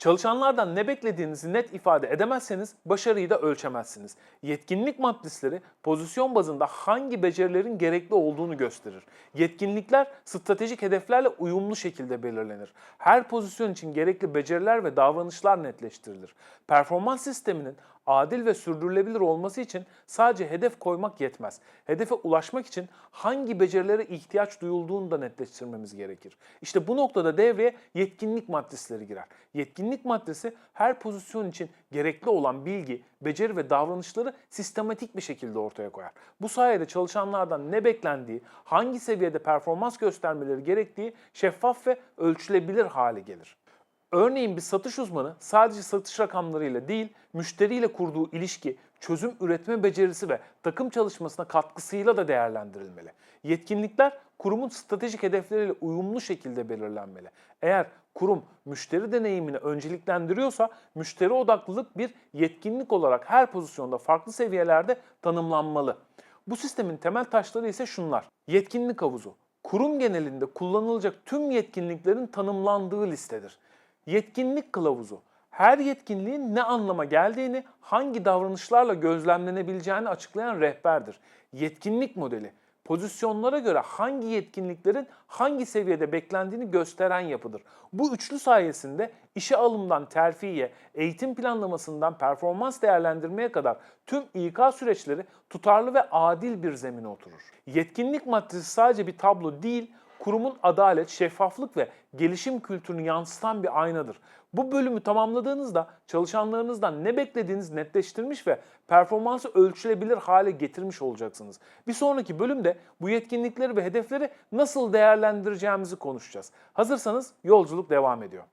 Çalışanlardan ne beklediğinizi net ifade edemezseniz başarıyı da ölçemezsiniz. Yetkinlik matrisleri pozisyon bazında hangi becerilerin gerekli olduğunu gösterir. Yetkinlikler stratejik hedeflerle uyumlu şekilde belirlenir. Her pozisyon için gerekli beceriler ve davranışlar netleştirilir. Performans sisteminin adil ve sürdürülebilir olması için sadece hedef koymak yetmez. Hedefe ulaşmak için hangi becerilere ihtiyaç duyulduğunu da netleştirmemiz gerekir. İşte bu noktada devreye yetkinlik matrisleri girer. Yetkinlik matrisi her pozisyon için gerekli olan bilgi, beceri ve davranışları sistematik bir şekilde ortaya koyar. Bu sayede çalışanlardan ne beklendiği, hangi seviyede performans göstermeleri gerektiği şeffaf ve ölçülebilir hale gelir. Örneğin bir satış uzmanı sadece satış rakamlarıyla değil, müşteriyle kurduğu ilişki, çözüm üretme becerisi ve takım çalışmasına katkısıyla da değerlendirilmeli. Yetkinlikler kurumun stratejik hedefleriyle uyumlu şekilde belirlenmeli. Eğer kurum müşteri deneyimini önceliklendiriyorsa müşteri odaklılık bir yetkinlik olarak her pozisyonda farklı seviyelerde tanımlanmalı. Bu sistemin temel taşları ise şunlar. Yetkinlik havuzu. Kurum genelinde kullanılacak tüm yetkinliklerin tanımlandığı listedir. Yetkinlik kılavuzu. Her yetkinliğin ne anlama geldiğini, hangi davranışlarla gözlemlenebileceğini açıklayan rehberdir. Yetkinlik modeli. Pozisyonlara göre hangi yetkinliklerin hangi seviyede beklendiğini gösteren yapıdır. Bu üçlü sayesinde işe alımdan terfiye, eğitim planlamasından performans değerlendirmeye kadar tüm İK süreçleri tutarlı ve adil bir zemine oturur. Yetkinlik matrisi sadece bir tablo değil, kurumun adalet, şeffaflık ve gelişim kültürünü yansıtan bir aynadır. Bu bölümü tamamladığınızda çalışanlarınızdan ne beklediğiniz netleştirmiş ve performansı ölçülebilir hale getirmiş olacaksınız. Bir sonraki bölümde bu yetkinlikleri ve hedefleri nasıl değerlendireceğimizi konuşacağız. Hazırsanız yolculuk devam ediyor.